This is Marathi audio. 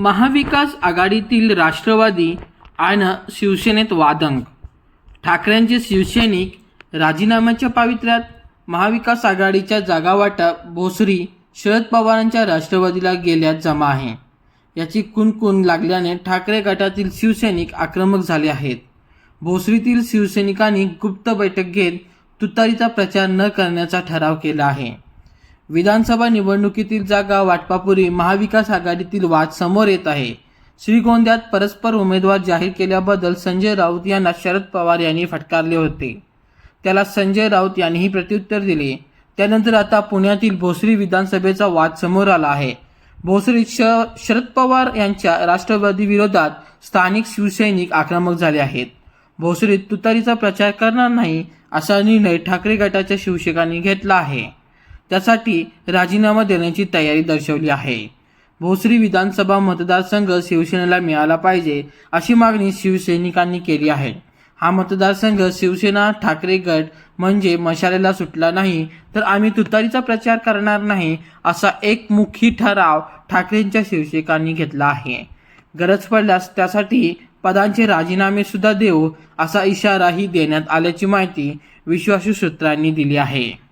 महाविकास आघाडीतील राष्ट्रवादी आणि शिवसेनेत वादंग. ठाकरेंचे शिवसैनिक राजीनाम्याच्या पावित्र्यात महाविकास आघाडीच्या जागावाटा भोसरी शरद पवारांच्या राष्ट्रवादीला गेल्यात जमा आहे. याची कुणकुण लागल्याने ठाकरे गटातील शिवसैनिक आक्रमक झाले आहेत. भोसरीतील शिवसैनिकांनी गुप्त बैठक घेत तुतारीचा प्रचार न करण्याचा ठराव केला आहे. विधानसभा निवडणुकीतील जागा वाटपापूर्वी महाविकास आघाडीतील वाद समोर येत आहे. श्रीगोंद्यात परस्पर उमेदवार जाहीर केल्याबद्दल संजय राऊत यांना शरद पवार यांनी फटकारले होते. त्याला संजय राऊत यांनीही प्रत्युत्तर दिले. त्यानंतर आता पुण्यातील भोसरी विधानसभेचा वाद समोर आला आहे. भोसरीत श शरद पवार यांच्या राष्ट्रवादी विरोधात स्थानिक शिवसैनिक आक्रमक झाले आहेत. भोसरीत तुतारीचा प्रचार करणार नाही असा निर्णय ठाकरे गटाच्या शिवसेकांनी घेतला आहे. त्यासाठी राजीनामा देण्याची तयारी दर्शवली आहे. भोसरी विधानसभा मतदारसंघ शिवसेनेला मिळाला पाहिजे अशी मागणी शिवसैनिकांनी केली आहे. हा मतदारसंघ शिवसेना ठाकरे गट म्हणजे मशालेला सुटला नाही तर आम्ही तुतारीचा प्रचार करणार नाही असा एक मुखी ठराव ठाकरेंच्या शिवसेकांनी घेतला आहे. गरज पडल्यास त्यासाठी पदांचे राजीनामे सुद्धा देऊ असा इशाराही देण्यात आल्याची माहिती विश्वासू सूत्रांनी दिली आहे.